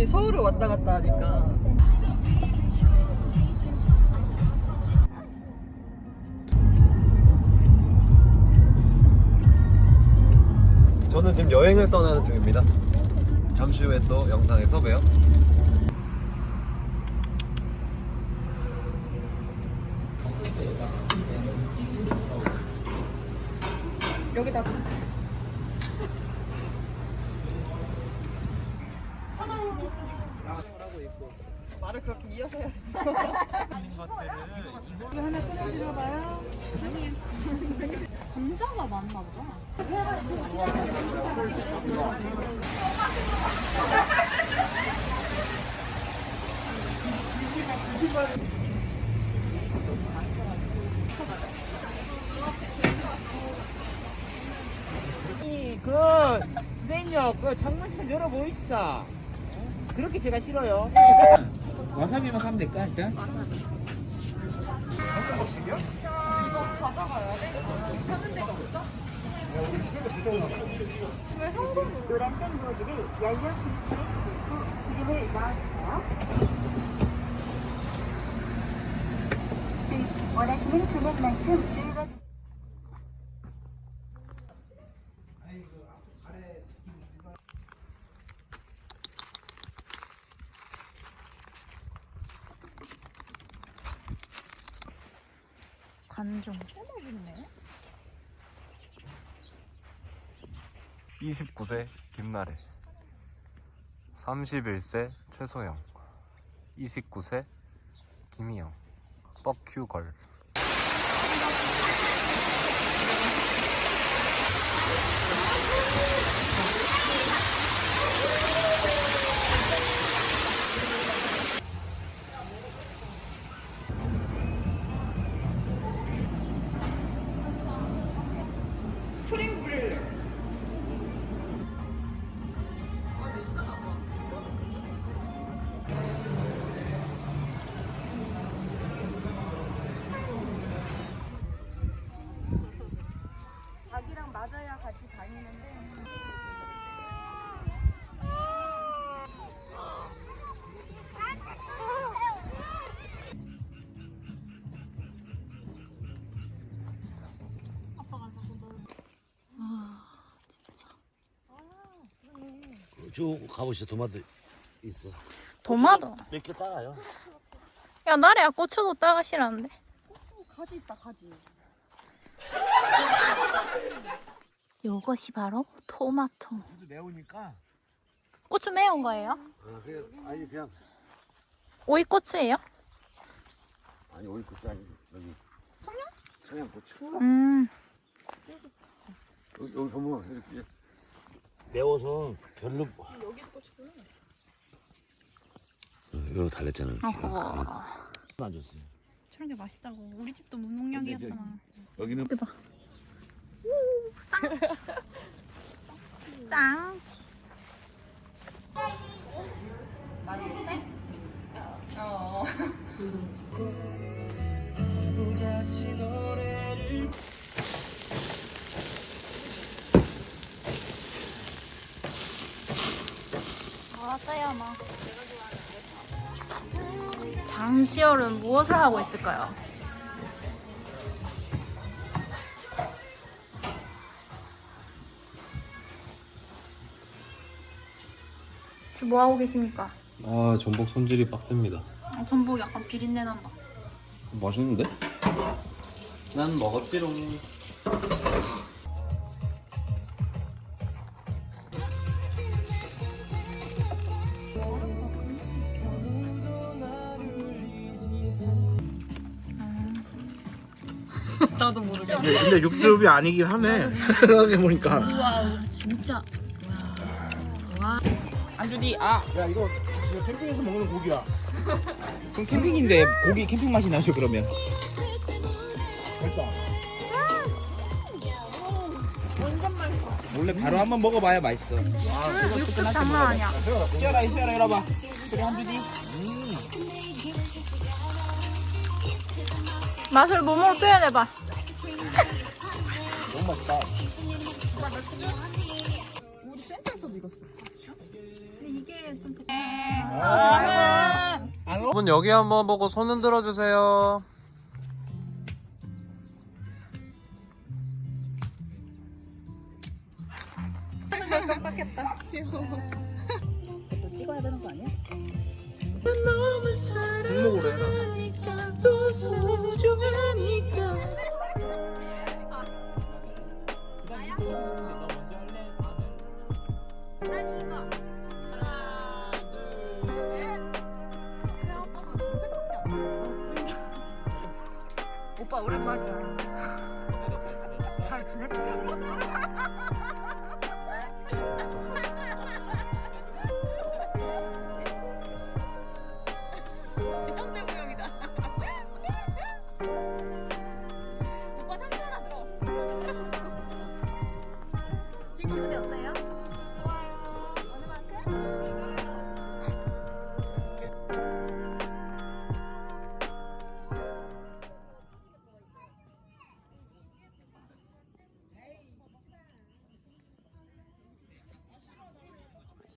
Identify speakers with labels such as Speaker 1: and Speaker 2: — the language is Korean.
Speaker 1: 거의 서울을 왔다 갔다 하니까.
Speaker 2: 저는 지금 여행을 떠나는 중입니다. 잠시 후에 또 영상에서 봬요.
Speaker 1: 여기다. 말을 그렇게 이어서 해야 돼.
Speaker 3: 감자가 많나 보다.
Speaker 4: 그 선생님요 그 창문 좀 열어 보이시다 그렇게 제가 싫어요 와사비만 사면 될까 일단?
Speaker 1: 이거 가져가야 돼? 사는 데가 없어? 왜 성공?
Speaker 5: 노란색 모드를 연료 스위치에 누르고 그림을 넣어주세요. 즉, 원하시는 금액만큼
Speaker 3: 관종. 해먹있네.
Speaker 2: 29세 김나래. 31세 최소영. 29세 김희영. 뻑큐걸
Speaker 5: 같이 다니는데
Speaker 6: 쭉 가보시죠. 도마도 있어.
Speaker 3: 도마도.
Speaker 6: 몇 개 따가요.
Speaker 3: 야, 나래야 고추도 따가 싫었는데.
Speaker 5: 가지 있다 가지.
Speaker 3: 요것이 바로 토마토.
Speaker 6: 매우니까.
Speaker 3: 고추 매운 거예요?
Speaker 6: 아, 그래, 아니 그냥
Speaker 3: 오이고추예요?
Speaker 6: 아니 오이고추 아니 여기 청양? 청양 고추.
Speaker 3: 음.
Speaker 6: 여기, 여기 보면 이렇게 매워서 별로. 여기 고추구나. 이거 달랬잖아.
Speaker 3: 어허.
Speaker 6: 안 줬어요.
Speaker 3: 저런 게 맛있다고. 우리 집도 무농약이었잖아.
Speaker 6: 여기는
Speaker 3: 대박. 오, 쌍치. 쌍치.
Speaker 1: 어.
Speaker 3: 알았어요, 뭐. 장시열은 무엇을 하고 있을까요? 지금 뭐 하고 계십니까?
Speaker 2: 아 전복 손질이 빡셉니다
Speaker 3: 어, 전복 약간 비린내 난다.
Speaker 2: 맛있는데? 난 먹었지롱
Speaker 1: 나도 모르게.
Speaker 4: 근데 육즙이 아니긴 하네 생각해보니까
Speaker 3: 우와, 진짜.
Speaker 4: 안 주디 아! 야 이거 진짜 캠핑에서 먹는 고기야. 그럼 캠핑인데 고기 캠핑 맛이 나죠 그러면? 맛있다. 원래 바로 한번 먹어봐야 맛있어. 아,
Speaker 3: 육즙 장난 아니야.
Speaker 4: 시원하 시원하 이러봐. 그래 한 주디.
Speaker 3: 맛을 몸으로 표현해봐.
Speaker 4: 너무 맛있다.
Speaker 1: 우리 센터에서도 익었어.
Speaker 2: 여러분 여기 한번 보고 손 흔들어 주세요.
Speaker 7: 승모으로 해라.
Speaker 1: 오빠 오랜만이야. 잘 지냈지?